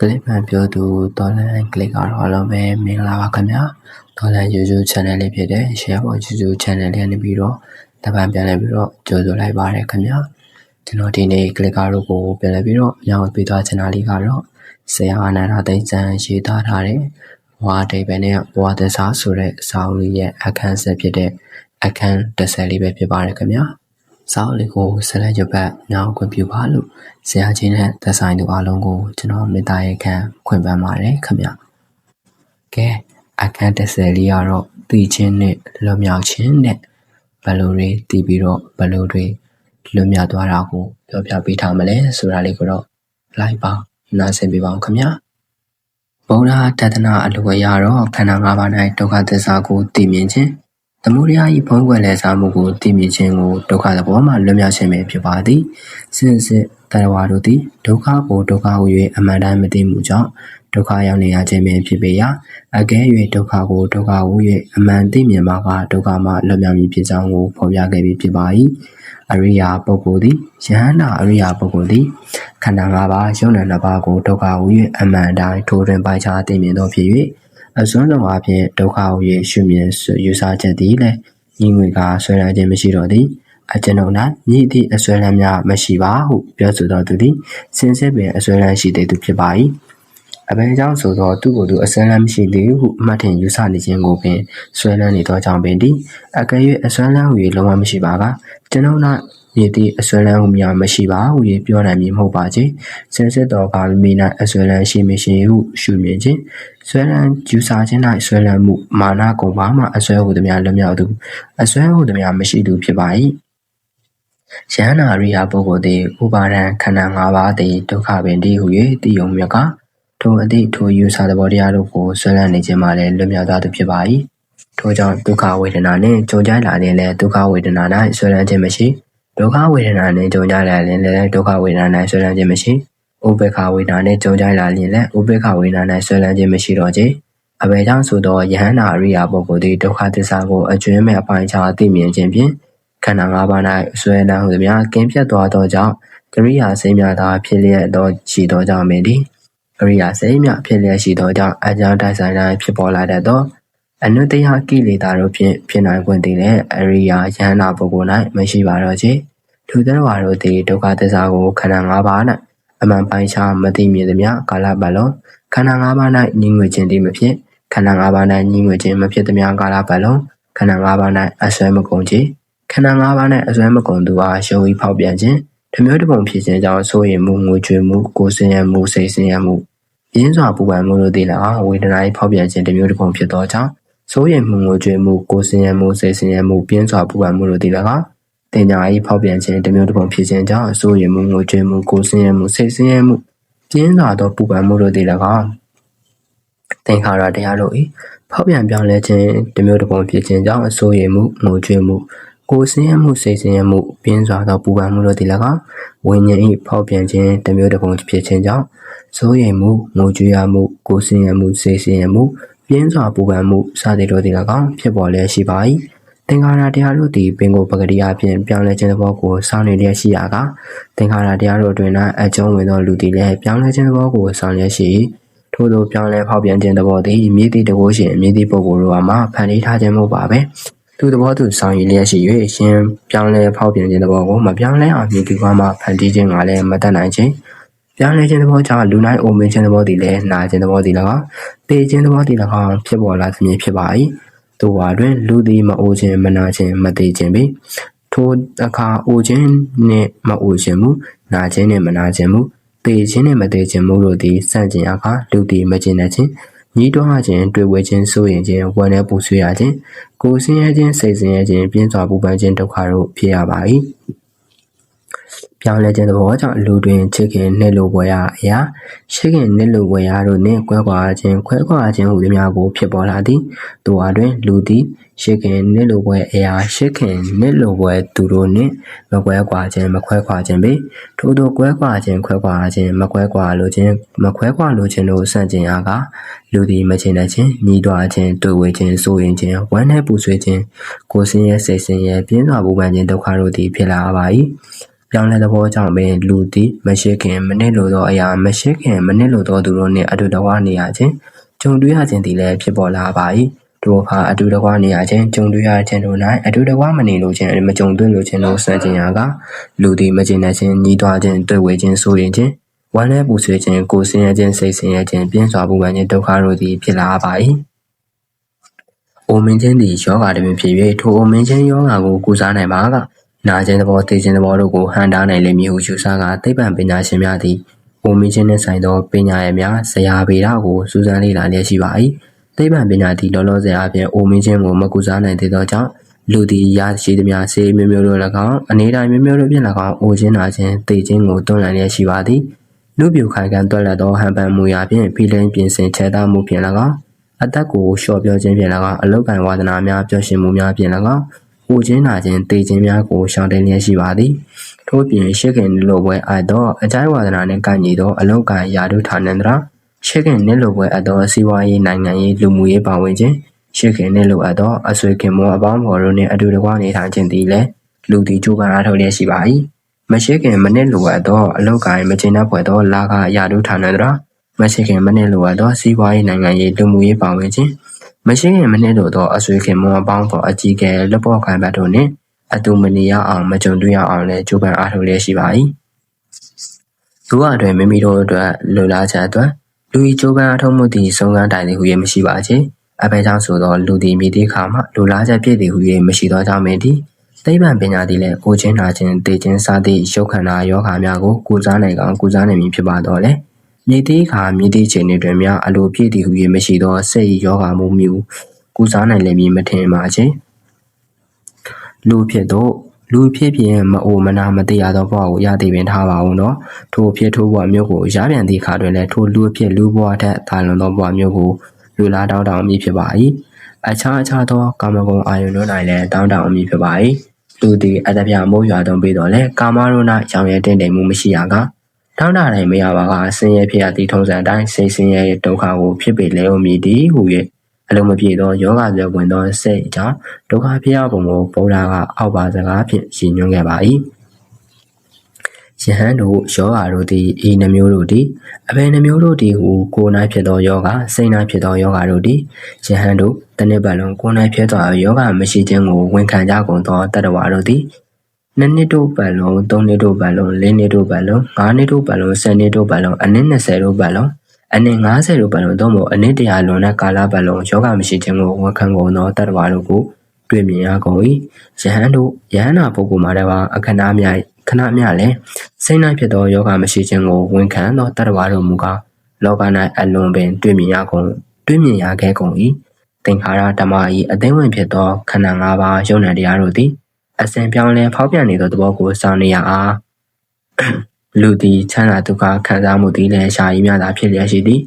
ကလစ်မှန်ပြောသူတော်လန်ကလစ်ကတော့အားလုံးပဲမင်္ဂလာပါခင်ဗျာတော်လန် YouTube channel လေးဖြစ်တဲ့ Share ပေါ် YouTube channel လေးကနေပြီးတော့တပံပြန်လဲပြီးတော့ကြိုဆိုလိုက်ပါတယ်ခင်ဗျာကျွန်တော်ဒီနေ့ကလစ်ကားတို့ကိုပြန်လဲပြီးတော့ညောင်းပေးသွားချင်တာလေးကတော့ဆရာအာနန္ဒသိန်းစံရေးသားထားတဲ့ဝါဒိဗယ်နဲ့ဝါသစာဆိုတဲ့စာအုပ်လေးရဲ့အခန်းဆက်ဖြစ်တဲ့အခန်း30လေးပဲဖြစ်ပါတယ်ခင်ဗျာ စာအုပ်လေးကိုဆက်လက်ကြပတ်ညောင်းခွင့်ပြုပါလို့ဆရာကြီးနဲ့သက်ဆိုင်သူအားလုံးကိုကျွန်တော်မေတ္တာရပ်ခံခွင့်ပန်းပါတယ်ခင်ဗျ။ကဲအခန်း30လေးကတော့တည်ခြင်းနဲ့လွတ်မြောက်ခြင်းနဲ့ဘယ်လိုတွေတည်ပြီးတော့ဘယ်လိုတွေလွတ်မြောက်သွားတာကိုပြောပြပေးထားမလဲဆိုတာလေးကိုတော့လိုက်ပါနားဆင်ပေးပါဦးခင်ဗျာ။ဗုဒ္ဓတဒနာအလိုအရတော့ခန္ဓာ၅ပါး၌ဒုက္ခသစ္စာကိုသိမြင်ခြင်း သမုဒယ၏ဘုံကွယ်လဲစားမှုကိုသိမြင်ခြင်းကိုဒုက္ခသဘောမှလွတ်မြောက်ခြင်းပဲဖြစ်ပါသည်။စဉ်စစ်တရဝါတို့သည်ဒုက္ခကိုဒုက္ခဟု၍အမှန်တိုင်းမသိမှုကြောင့်ဒုက္ခရောက်နေရခြင်းပင်ဖြစ်ပေရာအကဲ၍ဒုက္ခကိုဒုက္ခဟု၍အမှန်သိမြင်မှာကဒုက္ခမှလွတ်မြောက်မည်ဖြစ်ကြောင်းကိုဖော်ပြခဲ့ပြီးဖြစ်ပါ၏အရိယာပုဂ္ဂိုလ်သည်ယဟန္တာအရိယာပုဂ္ဂိုလ်သည်ခန္ဓာ၅ပါးယုံနာ၅ပါးကိုဒုက္ခဟု၍အမှန်တိုင်းထိုးတွင်ပိုင်ခြားသိမြင်သောဖြစ်၍ အစွမ်းဆုံးအပြင်ဒုက္ခဟု၍ရှုမြင်ယူဆချက်သည်လည်းညီငွေကဆွဲလန်းခြင်းမရှိတော့သည်အကျွန်ုပ်၌မြည်သည့်အစွဲလမ်းများမရှိပါဟုပြောဆိုတော်သူသည်စင်စစ်ပင်အစွဲလမ်းရှိသေးသူဖြစ်ပါ၏အဘယ်ကြောင့်ဆိုသောသူကိုယ်သူအစွဲလမ်းမရှိသေးဟုအမှတ်ထင်ယူဆနေခြင်းကိုပင်ဆွဲလန်းနေသောကြောင့်ပင်သည်အကယ်၍အစွဲလမ်းဟူ၍လုံးဝမရှိပါကကျွန်ုပ်၌ မြည်သည့်အစွဲလမ်းဟုများမရှိပါဟု၍ပြောနိုင်မည်မဟုတ်ပါချေစင်စစ်တော်ကမိ၌အစွဲလမ်းရှိမရှိဟုရှုမြင်ခြင်းဆွဲလန်းယူဆခြင်း၌ဆွဲလန်းမှုမာနကုန်ပါမှအစွဲဟုသည်များလွတ်မြောက်သူအစွဲဟုသည်များမရှိသူဖြစ်ပါ၏ယန္နာရိယပုဂ္ဂိုလ်သည်ဥပါဒံခန္ဓာ၅ပါးသည်ဒုက္ခပင်တည်းဟု၍သိယုံမြတ်ကထိုအသည့်ထိုယူဆသဘောတရားတို့ကိုဆွဲလန်းနေခြင်းမှလည်းလွတ်မြောက်သွားသူဖြစ်ပါ၏ထိုကြောင့်ဒုက္ခဝေဒနာနှင့်ကြုံကြလာခြင်းလည်းဒုက္ခဝေဒနာ၌ဆွဲလန်းခြင်းမရှိ ဒုက္ခဝေဒနာနှင့်ကြုံကြလာခြင်းလည်းဒုက္ခဝေဒနာ၌ဆွဲလန်းခြင်းမရှိဥပေက္ခဝေဒနာနှင့်ကြုံကြလာခြင်းလည်းဥပေက္ခဝေဒနာ၌ဆွဲလန်းခြင်းမရှိတော့ခြင်းအဘယ်ကြောင့်ဆိုသောယဟန္တာအရိယာပုဂ္ဂိုလ်သည်ဒုက္ခသစ္စာကိုအကျွမ်းမဲ့အပိုင်းခြားသိမြင်ခြင်းဖြင့်ခန္ဓာ၅ပါး၌ဆွဲလန်းဟုသည်များကင်းပြတ်သွားသောကြောင့်ကရိယာစိတ်များသာဖြစ်လျက်သောရှိသောကြောင့်မင်းသည်ကရိယာစိတ်များဖြစ်လျက်ရှိသောကြောင့်အကြောင်းတိုက်ဆိုင်တိုင်းဖြစ်ပေါ်လာတတ်သော အနုတ္တယကိလေသာတို့ဖြင့်ဖြစ်နိုင်ခွင့်တည်တဲ့အရိယာယန္နာပုဂ္ဂိုလ်၌မရှိပါတော့ချေထိုသတ္တဝါတို့သည်ဒုက္ခသစ္စာကိုခန္ဓာ၅ပါး၌အမှန်ပိုင်းခြားမသိမြင်သည်များကာလပတ်လုံးခန္ဓာ၅ပါး၌ညီငွေခြင်းတည်မဖြစ်ခန္ဓာ၅ပါး၌ညီငွေခြင်းမဖြစ်သည်များကာလပတ်လုံးခန္ဓာ၅ပါး၌အဆွဲမကုန်ခြင်းခန္ဓာ၅ပါး၌အစွမ်းမကုန်သူအားရှုံးဤဖောက်ပြန်ခြင်းဓမျိုးတစ်ပုံဖြစ်ခြင်းကြောင့်ဆိုရင်မူငွေကြွေမှုကိုယ်စင်ရမှုစိတ်စင်ရမှုပြင်းစွာပူပန်မှုတို့သည်လည်းဝေဒနာ၏ဖောက်ပြန်ခြင်းဓမျိုးတစ်ပုံဖြစ်သောကြောင့် ဆိုရင်မူငွေကြွေမှုကိုယ်စင်ရမှုစိတ်စင်ရမှုပြင်းစွာပူပန်မှုတို့သည်လည်းတင်ညာ၏ဖောက်ပြန်ခြင်းဓမျိုးတစ်ပုံဖြစ်ခြင်းကြောင့်ဆိုရင်မူငွေကြွေမှုကိုယ်စင်ရမှုစိတ်စင်ရမှုပြင်းစွာသောပူပန်မှုတို့သည်လည်းသင်္ခါရတရားတို့၏ဖောက်ပြန်ပြောင်းလဲခြင်းဓမျိုးတစ်ပုံဖြစ်ခြင်းကြောင့်အဆိုးရမှုငိုကြွေးမှုကိုယ်ဆင်းရဲမှုစိတ်ဆင်းရဲမှုပြင်းစွာသောပူပန်မှုတို့သည်၎င်းဝိညာဉ်၏ဖောက်ပြန်ခြင်းတစ်မျိုးတစ်ပုံဖြစ်ခြင်းကြောင့်စိုးရိမ်မှုငိုကြွေးရမှုကိုယ်ဆင်းရဲမှုစိတ်ဆင်းရဲမှု ပြင်းစွာပူပန်မှုစသည်တို့သည်၎င်းဖြစ်ပေါ်လျက်ရှိပါ၏သင်္ခါရတရားတို့သည်ပင်ကိုပဂတိအပြင်ပြောင်းလဲခြင်းသဘောကိုစောင့်နေလျက်ရှိရာကသင်္ခါရတရားတို့တွင်၌အကျုံးဝင်သောလူသည်လည်းပြောင်းလဲခြင်းသဘောကိုစောင့်လျက်ရှိထို့သောပြောင်းလဲဖောက်ပြန်ခြင်းသဘောသည်မြည်သည့်တကိုးရှင်မြည်သည့်ပုဂ္ဂိုလ်တို့အားမှဖန်တီးထားခြင်းမဟုတ်ပါပဲသူသဘောသူဆောင်ရည်လျက်ရှိ၍ရှင်ပြောင်းလဲဖောက်ပြန်ခြင်းသဘောကိုမပြောင်းလဲအောင်မြည်သူကမှဖန်တီးခြင်းကလည်းမတတ်နိုင်ခြင်း ပြောင်းလဲခြင်းသဘောကြောင့်လူနိုင်အိုမင်းခြင်းသဘောတည်လည်းနာခြင်းသဘောတည်၎င်းတေခြင်းသဘောတည်၎င်းဖြစ်ပေါ်လာခြင်းဖြစ်ပါ၏သူဝါတွင်လူသည်မအိုခြင်းမနာခြင်းမသေးခြင်းပင်ထိုအခါအိုခြင်းနှင့်မအိုခြင်းမူနာခြင်းနှင့်မနာခြင်းမူသေခြင်းနှင့်မသေးခြင်းမူတို့သည်စန့်ကျင်အခါလူသည်မကျင်တဲ့ခြင်းညီးတွားခြင်းတွေ့ဝဲခြင်းစိုးရင်ခြင်းဝမ်းနည်းပူဆွေးရခြင်းကိုယ်ဆင်းရဲခြင်းစိတ်ဆင်းရဲခြင်းပြင်းစွာပူပန်ခြင်းဒုက္ခတို့ဖြစ်ရပါ၏ ပြောင်းလဲခြင်းသဘောကြောင့်လူတွင်ချစ်ခင်နှိမ့်လိုပွဲရာအရာချစ်ခင်နှိမ့်လိုပွဲရာတို့နှင့်ကွဲကွာခြင်းခွဲကွာခြင်းဟူသည်များကိုဖြစ်ပေါ်လာသည်သူအားတွင်လူသည်ရှစ်ခင်နှင့်လိုပွဲအရာရှစ်ခင်နှင့်လိုပွဲသူတို့နှင့်မကွဲကွာခြင်းမခွဲခွာခြင်းပေထို့သောကွဲကွာခြင်းခွဲကွာခြင်းမကွဲကွာလိုခြင်းမခွဲကွာလိုခြင်းတို့ဆန့်ကျင်အားကလူသည်မချင်တဲ့ခြင်းညီးတွားခြင်းတွေ့ဝေခြင်းစိုးရင်ခြင်းဝမ်းနည်းပူဆွေးခြင်းကိုယ်ဆင်းရဲစိတ်ဆင်းရဲပြင်းစွာပူပန်ခြင်းဒုက္ခတို့သည်ဖြစ်လာပါ၏ ပြောင်းလဲသဘောကြောင့်ပင်လူသည်မရှိခင်မနစ်လိုသောအရာမရှိခင်မနစ်လိုသောသူတို့နှင့်အတူတကွနေရခြင်းကြုံတွေ့ရခြင်းသည်လည်းဖြစ်ပေါ်လာပါ၏တို့အခါအတူတကွနေရခြင်းကြုံတွေ့ရခြင်းတို့၌အတူတကွမနေလိုခြင်းမကြုံတွေ့လိုခြင်းတို့ဆွဲခြင်းရာကလူသည်မကျင်တဲ့ခြင်းညီးတွားခြင်းတွေ့ဝေခြင်းဆိုရင်ခြင်းဝမ်းနည်းပူဆွေးခြင်းကိုယ်ဆင်းရဲခြင်းစိတ်ဆင်းရဲခြင်းပြင်းစွာပူပန်ခြင်းဒုက္ခတို့သည်ဖြစ်လာပါ၏။အိုမင်းချင်းသည်ယောဂါတစ်မျိုးဖြစ်၍ထိုအိုမင်းချင်းယောဂါကိုကုစားနိုင်ပါက နာခြင်းသဘောသိခြင်းသဘောတို့ကိုဟန်တားနိုင်လိမ့်မည်ဟုယူဆကသိပ္ပံပညာရှင်များသည်အိုမင်းချင်းနှင့်ဆိုင်သောပညာရည်များဇရာဗေဒကိုစူးစမ်းလေ့လာလျက်ရှိပါ၏။သိပ္ပံပညာသည်လောလောဆယ်အပြင်အိုမင်းချင်းကိုမကုစားနိုင်သေးသောကြောင့်လူသည်ရရှိသမျှဆေးမျိုးမျိုးတို့၎င်းအနေတိုင်းမျိုးမျိုးတို့ဖြင့်၎င်းအိုခြင်းနာခြင်းသိခြင်းကိုတွန်းလှန်လျက်ရှိပါသည်။လူပြိုခိုင်ခံတွက်လက်သောဟန်ပန်မူရာဖြင့်ဖိလိန်ပြင်ဆင်ချဲသားမှုဖြင့်၎င်းအသက်ကိုလျှော့ပြောခြင်းဖြင့်၎င်းအလုတ်ကန်ဝါဒနာများပျော်ရွှင်မှုများဖြင့်၎င်း ဟိုခြင်းနာခြင်းတေခြင်းများကိုရှောင်တင်လျက်ရှိပါသည်ထို့ပြင်ရှေခင်လိုပွဲအပ်သောအကြိုက်ဝါဒနာနှင့်ကန့်ညီသောအလုတ်ကန်ယာတုဌာနန္တရာရှေခင်နှင့်လိုပွဲအပ်သောစီးပွားရေးနိုင်ငံရေးလူမှုရေးပါဝင်ခြင်းရှေခင်နှင့်လိုအပ်သောအဆွေခင်မောအပေါင်းဖော်တို့နှင့်အတူတကွနေထိုင်ခြင်းသည်လည်းလူသည်ကြိုးပမ်းအားထုတ်လျက်ရှိပါ၏မရှိခင်မနစ်လိုအပ်သောအလုတ်ကိုင်းမကျေနပ်ဖွယ်သောလာကရာထူးဌာနတို့မရှိခင်မနစ်လိုအပ်သောစီးပွားရေးနိုင်ငံရေးလူမှုရေးပါဝင်ခြင်း မရှိခင်မနစ်လိုသောအဆွေခင်မွန်ပေါင်းသောအကြီးကဲလက်ပေါ်ခံဘတ်တို့နှင့်အတူမနေရအောင်မကြုံတွေ့ရအောင်လည်းကြိုးပမ်းအားထုတ်လျက်ရှိပါ၏သူအတွင်မိမိတို့အတွက်လိုလားချက်အတွက်လူဤကြိုးပမ်းအားထုတ်မှုသည်ဆုံးခန်းတိုင်သည်ဟူ၍မရှိပါချေအဘဲကြောင့်ဆိုသောလူသည်မိသည့်အခါမှလိုလားချက်ပြည့်သည်ဟူ၍မရှိသောကြောင့်ပင်သည်သိပ္ပံပညာသည်လည်းကိုချင်းနာခြင်းတေခြင်းစသည့်ရုပ်ခန္ဓာယောဂါများကိုကုစားနိုင်ကောင်ကုစားနိုင်မည်ဖြစ်ပါတော့လေ မြေတိခါမြေတိချိန်တွင်များအလိုပြည့်သည်ဟု၍မရှိသောစိတ်ယောဂါမှုမျိုးကုစားနိုင်လိမ့်မည်မထင်ပါချင်းလူဖြစ်သောလူဖြစ်ဖြစ်မအိုမနာမတရားသောဘဝကိုရသည်ပင်ထားပါဦးနော်ထိုဖြစ်ထိုးဘဝမျိုးကိုရပြန်သည့်အခါတွင်လည်းထိုလူဖြစ်လူဘဝထက်သာလွန်သောဘဝမျိုးကိုလူလားတောင်းတအမည်ဖြစ်ပါ၏အခြားအခြားသောကာမဂုဏ်အာယုန်တို့၌လည်းတောင်းတအမည်ဖြစ်ပါ၏လူသည်အတပြမိုးရွာသွန်းပြီးတော့လေကာမရုဏရောင်ရဲတင့်တယ်မှုမရှိရက တောင်းတတိုင်းမရပါကဆင်းရဲဖြစ်ရသည့်ထုံးစံအတိုင်းစိတ်ဆင်းရဲဒုက္ခကိုဖြစ်ပေလဲဦးမည်တည်းဟူ၍အလုံးမပြေသောယောဂပြောဝင်သောစိတ်ကြောင့်ဒုက္ခဖြစ်ရပုံကိုဗုဒ္ဓကအောက်ပါစကားဖြင့်ရည်ညွှန်းခဲ့ပါ၏ယဟန်တို့ယောဂါတို့သည်ဤနှမျိုးတို့သည်အဘယ်နှမျိုးတို့သည်ဟူကိုယ်၌ဖြစ်သောယောဂစိတ်၌ဖြစ်သောယောဂတို့သည်ယဟန်တို့တနေ့ပတ်လုံးကိုယ်၌ဖြစ်သောယောဂမရှိခြင်းကိုဝန်ခံကြကုန်သောတတ္တဝါတို့သည် နှစ်နှစ်တို့ပတ်လုံးသုံးနှစ်တို့ပတ်လုံးလေးနှစ်တို့ပတ်လုံးငါးနှစ်တို့ပတ်လုံးဆယ်နှစ်တို့ပတ်လုံးအနည်း20တို့ပတ်လုံးအနည်း90တို့ပတ်လုံးသို့မဟုတ်အနည်း100လွန်တဲ့ကာလပတ်လုံးယောဂမရှိခြင်းကိုဝန်ခံကုန်သောတတ္တဝါတို့ကိုတွေ့မြင်ရကုန်၏ယဟန်တို့ယဟန်နာပုဂ္ဂိုလ်မှာတပါအခဏမြခဏမျှလည်းစိတ်၌ဖြစ်သောယောဂမရှိခြင်းကိုဝန်ခံသောတတ္တဝါတို့မူကားလောက၌အလွန်ပင်တွေ့မြင်ရကုန်တွေ့မြင်ရခဲ့ကုန်၏သင်္ခါရဓမ္မ၏အသိဝင်ဖြစ်သောခန္ဓာ၅ပါးယုံနာတရားတို့သည် အစဉ်ပြောင်းလဲဖောက်ပြန်နေသောသဘောကိုစောင့်နေရအားလူသည်ချမ်းသာဒုက္ခခံစားမှုသည်လည်းရှားရည်များသာဖြစ်လျက်ရှိသည်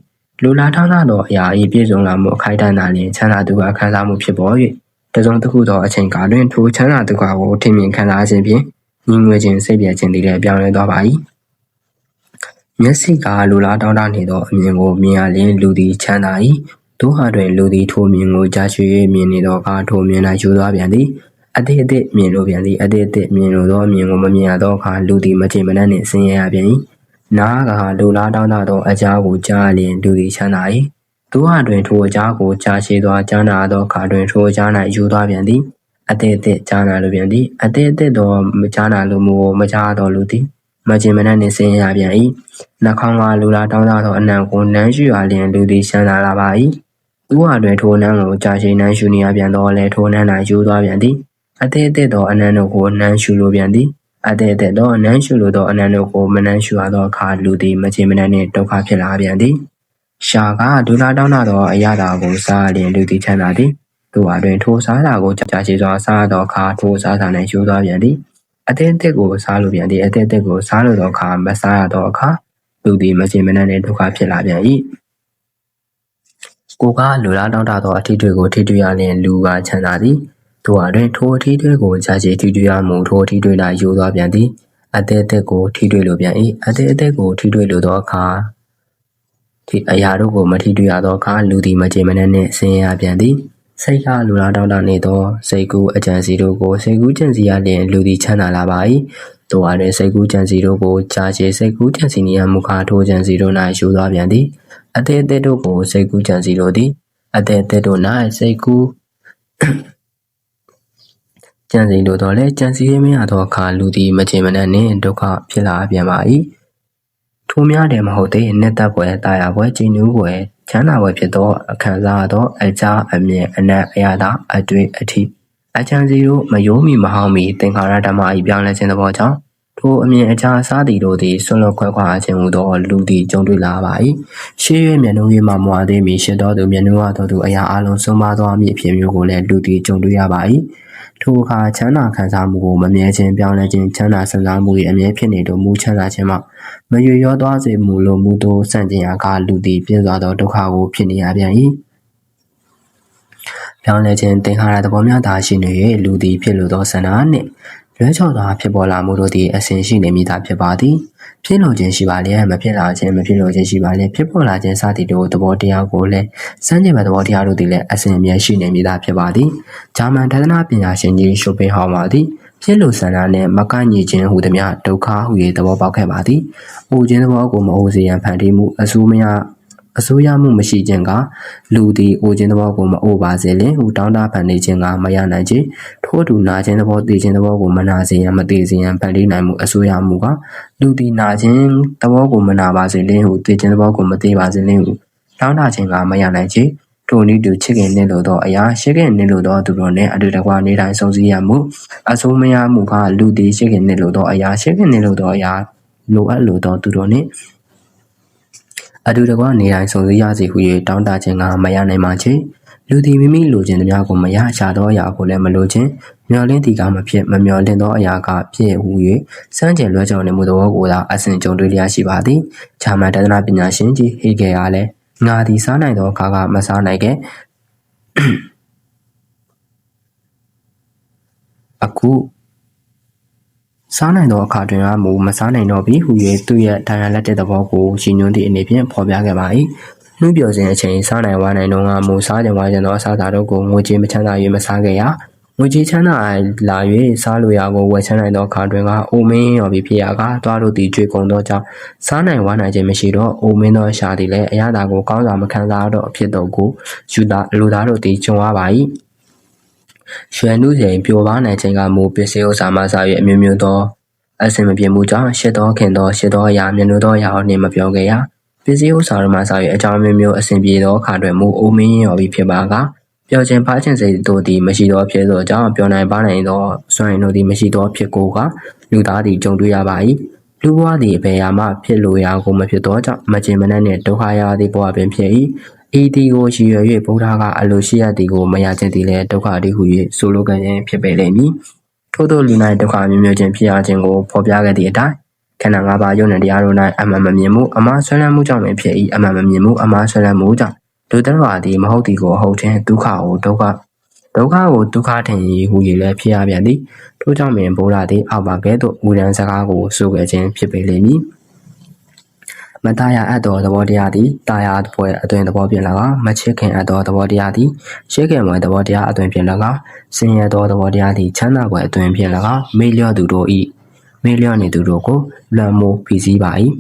လူလာထောင်းသောအရာ၏ပြည့်စုံလာမှုအခိုက်အတန့်သာလျှင်ချမ်းသာဒုက္ခခံစားမှုဖြစ်ပေါ်၍တစုံတစ်ခုသောအချိန်ကာလတွင်ထိုချမ်းသာဒုက္ခကိုထင်မြင်ခံစားခြင်းဖြင့်ညီငွေခြင်းစိတ်ပြည့်ခြင်းသည်လည်းပြောင်းလဲသွားပါ၏မျက်စိကလူလားတောင်းတနေသောအမြင်ကိုမြင်ရလျင်လူသည်ချမ်းသာ၏တို့ဟာတွင်လူသည်ထိုမြင်ကိုကြားချွေ၍မြင်နေသောအခါထိုမြင်၌ယူသွားပြန်သည် အတိတ်အသည့်မြင်လို့ပြန်သည်အတိတ်အသည့်မြင်လို့သောအမြင်ကိုမမြင်ရသောအခါလူသည်မချေမနှံ့နှင့်ဆင်းရဲရပြန်၏နားကလူလားတောင်းတသောအကြားကိုကြားလျင်လူသည်ချမ်းသာ၏သူဟာတွင်ထိုအကြားကိုကြားရှိသောကြားနာသောအခါတွင်ထိုအကြား၌ယူသွားပြန်သည်အသေးအသေးကြားနာလိုပြန်သည်အသေးအသေးသောမကြားနာလိုမှုကိုမကြားတော်လူသည်မကျင်မနှံ့နှင့်ဆင်းရပြန်၏နှာခေါင်းကလူလာတောင်းတသောအနံကိုနမ်းရှိရလျင်လူသည်ရှမ်းသာလာပါ၏သူဟာတွင်ထိုနန်းကိုကြာရှည်နန်းရှူနေရပြန်တော့လဲထိုနန်း၌ယူသွားပြန်သည် အသေးအသေးသောအနံတို့ကိုနန်းရှူလိုပြန်သည်အသေးအသေးသောအနန်းရှူလိုသောအနံတို့ကိုမနန်းရှူရသောအခါလူသည်မကျင်မနှံ့နှင့်ဒုက္ခဖြစ်လာပြန်သည်ရှာကဒူလာတောင်းတသောအရာသာကိုစားလျင်လူသည်ချမ်းသာသည်သူဟာတွင်ထိုစားတာကိုကြာရှည်စွာစားသောအခါထိုစားတာ၌ယူသွားပြန်သည်အသင်းအသစ်ကိုစားလို့ပြန်သည်အသင်းအသစ်ကိုစားလို့သောအခါမစားရသောအခါသူသည်မကျေမနပ်နှင့်ဒုက္ခဖြစ်လာပြန်၏ကိုကလူလားတောင်းတသောအထီးတွေကိုထိတွေ့ရလျင်လူကချမ်းသာသည် သူဟာတွင်ထိုအထီးတွေကိုကြာရှည်ထိတွေ့ရမှုထိုအထီးတွေ၌ယူသွားပြန်သည်အသင်းအသစ်ကိုထိတွေ့လိုပြန်၏အသင်းအသစ်ကိုထိတွေ့လိုသောအခါဒီအရာတို့ကိုမထိတွေ့ရသောအခါလူသည်မကျေမနပ်နှင့်ဆင်းရဲပြန်သည်စိတ်ကလူလာတောင်းတနေသောစိတ်ကူးအကြံစီတို့ကိုစိတ်ကူးကြံစီရလျင်လူသည်ချမ်းသာလာပါ၏တို့အားတွင်စိတ်ကူးကြံစီတို့ကိုကြာရှည်စိတ်ကူးကြံစီနေရမူခါထိုးကြံစီတို့၌ယူသွားပြန်သည်အသေးအသေးတို့ကိုစိတ်ကူးကြံစီတို့သည်အသေးအသေးတို့၌စိတ်ကူး ကြံစီတို့တော့လေကြံစီရမရသောအခါလူသည်မချင်မနှံ့နှင့်ဒုက္ခဖြစ်လာပြန်ပါ၏ထိုများတယ်မဟုတ်သေးနှစ်သက်ပွဲတာယာပွဲကျင်းနူးပွဲချမ်းသာပွဲဖြစ်သောအခမ်းစားသောအကြအမြင်အနက်အရသာအတွေ့အထိအချမ်းစီတို့မယိုးမီမဟောင်းမီသင်္ခါရဓမ္မ၏ပြောင်းလဲခြင်းသဘောကြောင့် ထိုအမြင်အကြအစားသည်တို့သည်ဆွလွန်ခွဲခွာခြင်းဟူသောလူသည်ကြုံတွေ့လာပါ၏ရှေးရွမျက်နှာရေးမှမွာသေးမီရှင်းတော်သူမျက်နှာဝသောသူအရာအလုံးစုံပါသောအမည်အဖြစ်မျိုးကိုလည်းလူသည်ကြုံတွေ့ရပါ၏ထိုအခါချမ်းသာခံစားမှုကိုမမြဲခြင်းပြောင်းလဲခြင်းချမ်းသာစံစားမှု၏အမြဲဖြစ်နေသောမူချမ်းသာခြင်းမှမရွရောသွားစေမှုလိုမူသောစံကျင်ရာကလူသည်ပြင်းစွာသောဒုက္ခကိုဖြစ်နေရပြန်၏ပြောင်းလဲခြင်းသင်္ခါရသဘောများသာရှိနေ၍လူသည်ဖြစ်လိုသောဆန္ဒနှင့် လွဲချော်စွာဖြစ်ပေါ်လာမှုတို့သည်အစဉ်ရှိနေမိတာဖြစ်ပါသည်ဖြစ်လိုခြင်းရှိပါလျက်မဖြစ်လာခြင်းမဖြစ်လိုခြင်းရှိပါလျက်ဖြစ်ပေါ်လာခြင်းစသည်တို့သဘောတရားကိုလည်းစမ်းကြင်မဲ့သဘောတရားတို့သည်လည်းအစဉ်အမြဲရှိနေမိတာဖြစ်ပါသည်ဂျာမန်ဒသနာပညာရှင်ကြီးရှုပင်ဟောင်းပါသည်ဖြစ်လိုဆန္ဒနဲ့မကန့်ညီခြင်းဟူသည်များဒုက္ခဟူ၍သဘောပေါက်ခဲ့ပါသည်။အိုခြင်းသဘောကိုမအိုစေရန်ဖန်တီးမှုအဆိုးမရ အစိုးရမှုမရှိခြင်းကလူသည်အိုခြင်းသဘောကိုမအိုပါစေလင်ဟူတောင်းတဖန်နေခြင်းကမရနိုင်ခြင်းထို့တူနာခြင်းသဘောသိခြင်းသဘောကိုမနာစေရန်မသိစေရန်ဖန်တီးနိုင်မှုအစိုးရမှုကလူသည်နာခြင်းသဘောကိုမနာပါစေလင်ဟူသိခြင်းသဘောကိုမသိပါစေလင်ဟူတောင်းတခြင်းကမရနိုင်ခြင်းထိုနည်းတူချစ်ခင်နေလို့သောအရာရှိခင်နေလို့သောသူတို့နှင့်အတူတကွနေတိုင်းဆုံးစည်းရမှုအဆိုးမရမှုကလူသည်ရှိခင်နေလို့သောအရာရှိခင်နေလို့သောအရာလိုအပ်လို့သောသူတို့နှင့် အတူတကွနေတိုင်းစုံစည်းရစီဟု၍တောင်းတခြင်းကမရနိုင်ပါချေလူသည်မိမိလိုချင်သမျှကိုမရရှာသောအရာကိုလည်းမလိုချင်မျောလင့်သည်ကမဖြစ်မမျောလင့်သောအရာကဖြစ်ဟု၍စမ်းကြယ်လွှဲကြောင်နေမှုသောကိုသာအစဉ်ကြုံတွေ့လျက်ရှိပါသည်။ဂျာမန်တဒနာပညာရှင်ကြီးဟေဂယ်ကလည်းငါသည်စားနိုင်သောအခါကမစားနိုင်ခဲ့အခု စားနိုင်သောအခါတွင်မူမစားနိုင်တော့ပြီဟု၍သူ့ရဲ့ဒါရလက်တဲ့သဘောကိုရည်ညွှန်းသည့်အနေဖြင့်ဖော်ပြခဲ့ပါ၏နှုတ်ပြောခြင်းအချိန်စားနိုင်ဝါနိုင်တော့ကမူစားကြဝါကြသောအစားအစာတို့ကိုငွေကြေးမချမ်းသာ၍မစားခဲ့ရငွေကြေးချမ်းသာလာ၍စားလိုရာကိုဝယ်ချမ်းနိုင်သောအခါတွင်ကအိုမင်းရော်ပြီးဖြစ်ရာကသွားတို့သည်ကြွေကုန်သောကြောင့်စားနိုင်ဝါနိုင်ခြင်းမရှိတော့အိုမင်းသောရှာသည်လည်းအရသာကိုကောင်းစွာမခံစားတော့အဖြစ်တော့ကိုယူသားလူသားတို့သည်ကြုံရပါ၏ ရွှေနုချိန်ပြိုပါနိုင်ခြင်းကမူပစ္စည်းဥစ္စာမှစ၍အမျိုးမျိုးသောအစင်မပြေမှုကြောင့်ရှစ်သောခင်သောရှစ်သောအရာမြင်လို့သောအရာနှင့်မပြောခဲ့ရပစ္စည်းဥစ္စာတို့မှစ၍အကြောင်းမျိုးမျိုးအစဉ်ပြေသောအခါတွင်မူအိုမင်းရော်ပြီးဖြစ်ပါကပြောခြင်းဖားခြင်းစိတ်တို့သည်မရှိသောဖြစ်သောကြောင့်ပြောနိုင်ပါနိုင်သောစွမ်းရည်တို့သည်မရှိသောဖြစ်ကိုကလူသားသည်ကြုံတွေ့ရပါ၏လူဘဝသည်အပေရာမှဖြစ်လိုရာကိုမဖြစ်သောကြောင့်မကျင်မနှံ့နှင့်ဒုက္ခရာသည့်ဘဝပင်ဖြစ်၏ ဤတီကိုရည်ရွယ်၍ဗုဒ္ဓကအလိုရှိရသည်ကိုမရခြင်းသည်လည်းဒုက္ခတည်းဟု၍ဆိုလိုခြင်းဖြစ်ပေလိမ့်မည်ထို့သောလူ၌ဒုက္ခမျိုးမျိုးချင်းဖြစ်ရခြင်းကိုဖော်ပြခဲ့သည့်အတိုင်းခန္ဓာ၅ပါးယုံနဲ့တရားတို့၌အမှန်မမြင်မှုအမှားဆွဲလန်းမှုကြောင့်ပင်ဖြစ်၏အမှန်မမြင်မှုအမှားဆွဲလန်းမှုကြောင့်လူတရဝါသည်မဟုတ်သည်ကိုဟုတ်ခြင်းဒုက္ခကိုဒုက္ခဒုက္ခကိုဒုက္ခထင်၏ဟူ၍လည်းဖြစ်ရပြန်သည်ထို့ကြောင့်ပင်ဘုရားသည်အောက်ပါကဲ့သို့မူရန်စကားကိုဆိုခဲ့ခြင်းဖြစ်ပေလိမ့်မည် မตายအပ်သောသဘောတရားသည်ตายအပွဲအတွင်သဘောဖြင့်၎င်းမချစ်ခင်အပ်သောသဘောတရားသည်ရှေးခင်ပွဲသဘောတရားအတွင်ဖြင့်၎င်းဆင်းရဲသောသဘောတရားသည်ချမ်းသာပွဲအတွင်ဖြင့်၎င်းမေ့လျော့သူတို့၏မေ့လျော့နေသူတို့ကိုလွှမ်းမိုးဖိစီးပါ၏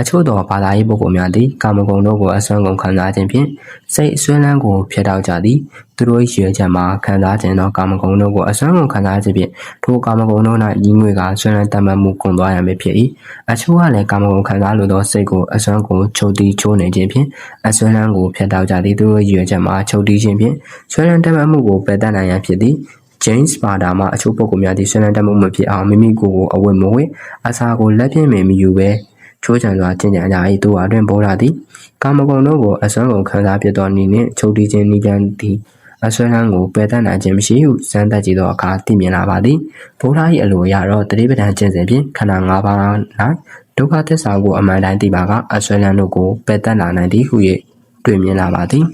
အချို့သောဘာသာရေးပုဂ္ဂိုလ်များသည်ကာမဂုဏ်တို့ကိုအစွမ်းကုန်ခံစားခြင်းဖြင့်စိတ်ဆွဲလန်းကိုဖျက်ထောက်ကြသည်သူတို့၏ရွေချက်မှာခံစားခြင်းသောကာမဂုဏ်တို့ကိုအစွမ်းကုန်ခံစားခြင်းဖြင့်ထိုကာမဂုဏ်တို့၌ညီငွေကဆွဲလန်းတတ်မှတ်မှုကုန်သွားရမည်ဖြစ်၏အချို့ကလည်းကာမဂုဏ်ခံစားလိုသောစိတ်ကိုအစွမ်းကုန်ချုပ်တီးချိုးနေခြင်းဖြင့်အစွမ်းလန်းကိုဖျက်ထောက်ကြသည်သူတို့၏ရွေချက်မှာချုပ်တီးခြင်းဖြင့်ဆွဲလန်းတတ်မှတ်မှုကိုပယ်တတ်နိုင်ရန်ဖြစ်သည် James Bader မှအချို့ပုဂ္ဂိုလ်များသည်ဆွေးနွေးတတ်မှုမဖြစ်အောင်မိမိကိုယ်ကိုအဝတ်မဝတ်အစာကိုလက်ဖြင့်မမယူဘဲ ချိုးချံစွာကျင့်ကြံကြ၏သူအတွင်ပေါ်လာသည်ကာမဂုဏ်တို့ကိုအစွမ်းကုန်ခံစားဖြစ်သောနည်းနှင့်ချုပ်တီးခြင်းနည်းလမ်းသည်အစွမ်းလန်းကိုပယ်တတ်နိုင်ခြင်းမရှိဟုစမ်းသပ်ကြည့်သောအခါသိမြင်လာပါသည်ဘုရား၏အလိုအရတော့တတိပဒံကျင့်စဉ်ဖြင့်ခန္ဓာ၅ပါး၌ဒုက္ခသစ္စာကိုအမှန်တိုင်းသိပါကအစွမ်းလန်းတို့ကိုပယ်တတ်လာနိုင်သည်ဟု၍တွေ့မြင်လာပါသည်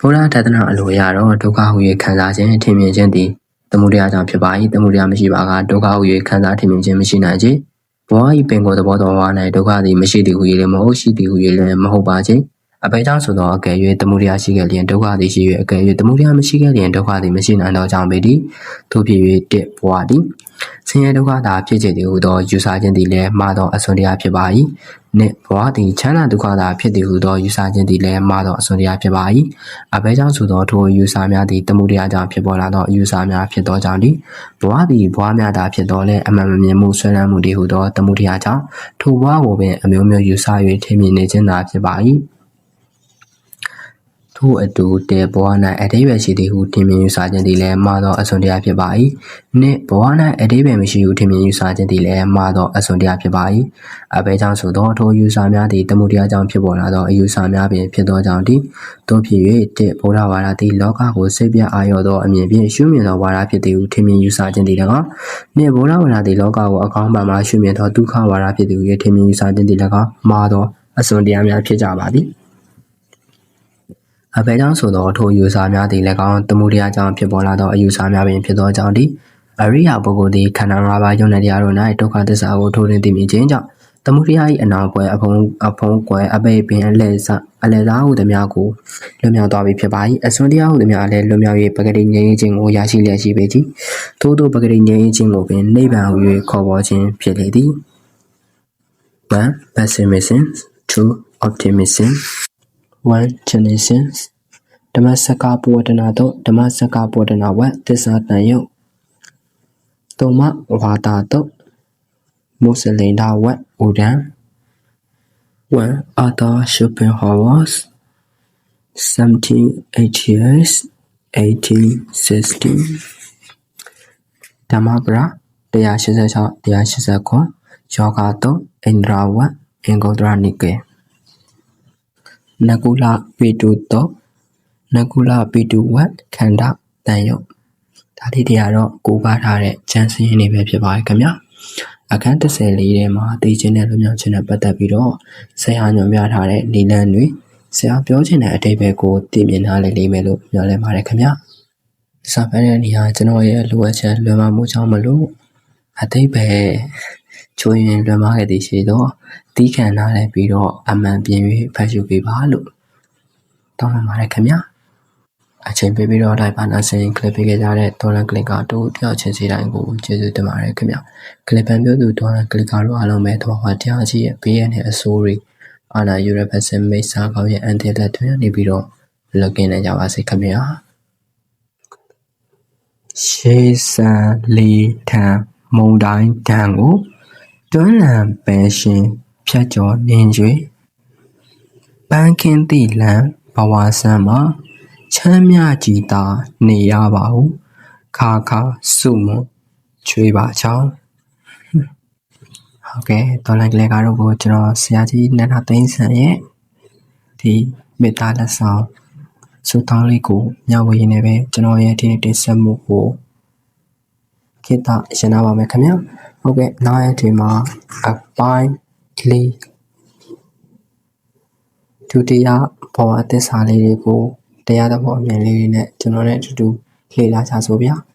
ဘုရားတဒနာအလိုအရတော့ဒုက္ခဟု၍ခံစားခြင်းထင်မြင်ခြင်းသည်သမုဒယကြောင့်ဖြစ်ပါ၏သမုဒယမရှိပါကဒုက္ခဟု၍ခံစားထင်မြင်ခြင်းမရှိနိုင်ခြင်းဘ ဝဤပင်ကိုယ်သဘောတော်ဝါ၌ဒုက္ခသည်မရှိသည်ဟု၍လည်းမဟုတ်ရှိသည်ဟု၍လည်းမဟုတ်ပါခြင်းအဘဲကြောင့်ဆိုသောအကယ်၍တမှုတရားရှိခဲ့လျင်ဒုက္ခသည်ရှိ၍အကယ်၍တမှုတရားမရှိခဲ့လျင်ဒုက္ခသည်မရှိနိုင်သောကြောင့်ပေသည်ထို့ဖြစ်၍တစ်ဘဝသည် ဆင်းရဲဒုက္ခသာဖြစ်စေသည်ဟုသောယူဆခြင်းသည်လည်းမှားသောအစွန်းတရားဖြစ်ပါ၏နှစ်ဘဝသည်ချမ်းသာဒုက္ခသာဖြစ်သည်ဟုသောယူဆခြင်းသည်လည်းမှားသောအစွန်းတရားဖြစ်ပါ၏အဘဲကြောင့်ဆိုသောထိုယူဆများသည်တမှုတရားကြောင့်ဖြစ်ပေါ်လာသောယူဆများဖြစ်သောကြောင့်သည်ဘဝသည်ဘဝများသာဖြစ်သောလည်းအမှန်မမြင်မှုဆွဲလန်းမှုတွေဟုသောတမှုတရားကြောင့်ထိုဘဝကိုပင်အမျိုးမျိုးယူဆ၍ထင်မြင်နေခြင်းသာဖြစ်ပါ၏ ထို့အတူတေဘဝ၌အတိပ္ပယ်ရှိသည်ဟုထင်မြင်ယူဆခြင်းသည်လည်းမှားသောအစွန်းတရားဖြစ်ပါ၏နှင့်ဘဝ၌အတိပ္ပယ်မရှိဟုထင်မြင်ယူဆခြင်းသည်လည်းမှားသောအစွန်းတရားဖြစ်ပါ၏အဘဲကြောင့်ဆိုသောထိုယူဆများသည်တမှုတရားကြောင့်ဖြစ်ပေါ်လာသောအယူဆများပင်ဖြစ်သောကြောင့်သည်တို့ဖြစ်၍တေဘုရားဝါဒသည်လောကကိုစိတ်ပြအာရောသောအမြင်ဖြင့်ရှုမြင်သောဝါဒဖြစ်သည်ဟုထင်မြင်ယူဆခြင်းသည်၎င်းနှင့်ဘုရားဝါဒသည်လောကကိုအကောင်းပါမှရှုမြင်သောဒုက္ခဝါဒဖြစ်သည်ဟုထင်မြင်ယူဆခြင်းသည်၎င်းမှားသောအစွန်းတရားများဖြစ်ကြပါသည် အဘဲကြောင့်ဆိုသောထိုယူဆများသည်၎င်းတမှုတရားကြောင့်ဖြစ်ပေါ်လာသောအယူဆများပင်ဖြစ်သောကြောင့်သည်အရိယာပုဂ္ဂိုလ်သည်ခန္ဓာ၅ပါးယုံနာတရားတို့၌ဒုက္ခသစ္စာကိုထိုးထွင်းသိမြင်ခြင်းကြောင့်တမှုတရား၏အနာကွယ်အဖုံးအဖုံးကွယ်အပိတ်ပင်အလဲစအလဲသားဟုသည်များကိုလွတ်မြောက်သွားပြီဖြစ်ပါ၏အစွန်းတရားဟုသည်များလည်းလွတ်မြောက်၍ပဂတိငြိမ်းခြင်းကိုရရှိလျက်ရှိပေသည်ထို့သောပဂတိငြိမ်းခြင်းကိုပင်နိဗ္ဗာန်ဟု၍ခေါ်ပေါ်ခြင်းဖြစ်လေသည်1 pessimism 2 optimism 1 genesis ဓမ္မစကပဝတနာတော့ဓမ္မစကပဝတနာဝတ်သစ္စာတန်ယုတ်တုမဝါတာတော့မုစလိန်ဒါဝတ်ဥဒံ 1 Arthur Schopenhauer 78 years 1860ဓမ္မပရာ186 189ယောဂတော့အိန္ဒြာဝတ်အင်္ဂုတ္တရနိကေ နကုလပိတုတော့နကုလပိတုဝတ်ခန္ဓာတန်ယုတ်ဒါလေးတွေကတော့ကိုးကားထားတဲ့ကျမ်းစရင်းတွေပဲဖြစ်ပါတယ်ခင်ဗျာအခန်း34ထဲမှာတည်ခြင်းနဲ့လွမြောက်ခြင်းနဲ့ပတ်သက်ပြီးတော့ဆရာညွှန်ပြထားတဲ့နီလန်းတွေဆရာပြောချင်တဲ့အတိတ်ပဲကိုသိမြင်ထားလိမ့်လိမ့်မယ်လို့မျှော်လင့်ပါတယ်ခင်ဗျာစာဖတ်တဲ့နေရာကျွန်တော်ရဲ့လိုအပ်ချက်လွယ်မမှုကြောင့်မလို့အတိတ်ပဲ ချိုးရင်လွယ်မခဲ့သည်ရှိတော့တီးခံထားလဲပြီးတော့အမှန်ပြင်း၍ဖတ်ရှုပေးပါလို့တောင်းပန်ပါတယ်ခင်ဗျာအချိန်ပေးပြီးတော့လိုက်ပါနာစင်ကလစ်ပေးခဲ့ကြတဲ့ဒေါ်လာကလစ်ကတို့တယောက်ချင်းစီတိုင်းကိုကျေးဇူးတင်ပါတယ်ခင်ဗျကလစ်ပန်ပြောသူဒေါ်လာကလစ်ကတို့အားလုံးပဲတဘာဝတရားကြီးရဲ့ဘေးရနဲ့အဆိုးတွေအာနာယူရပစင်မိတ်ဆာကောင်းရဲ့အန်တီလက်တွင်နေပြီးတော့လက်ကင်းနေကြပါစေခင်ဗျာရှေးစံလီထံမုံတိုင်းတံကို တွန်းလံပယ်ရှင်ဖြတ်ကျော်နင်းကျွေပန်းခင်းသည့်လံဘဝဆန်းမှာချမ်းမြကြည်သာနေရပါဟုခါခါစုမွန်ချွေးပါချောင်းဟုတ်ကဲ့တော်လိုက်ကလေးကတော့ကိုကျွန်တော်ဆရာကြီးနန္ဒသိန်းဆန်ရဲ့ဒီမေတ္တာလက်ဆောင်စုတောင်းလေးကိုမျှဝေရင်းနဲ့ပဲကျွန်တော်ရဲ့ဒီတင်ဆက်မှုကိုခေတ္တရှင်းနာပါမယ်ခင်ဗျာ ဟုတ်ကဲ့နောက်ရက်ဒီမှာအပိုင်းလေးဒုတိယဘောအသစ္စာလေးတွေကိုတရားသဘောအမြင်လေးတွေနဲ့ကျွန်တော်နဲ့အတူတူလေ့လာကြစို့ဗျာ။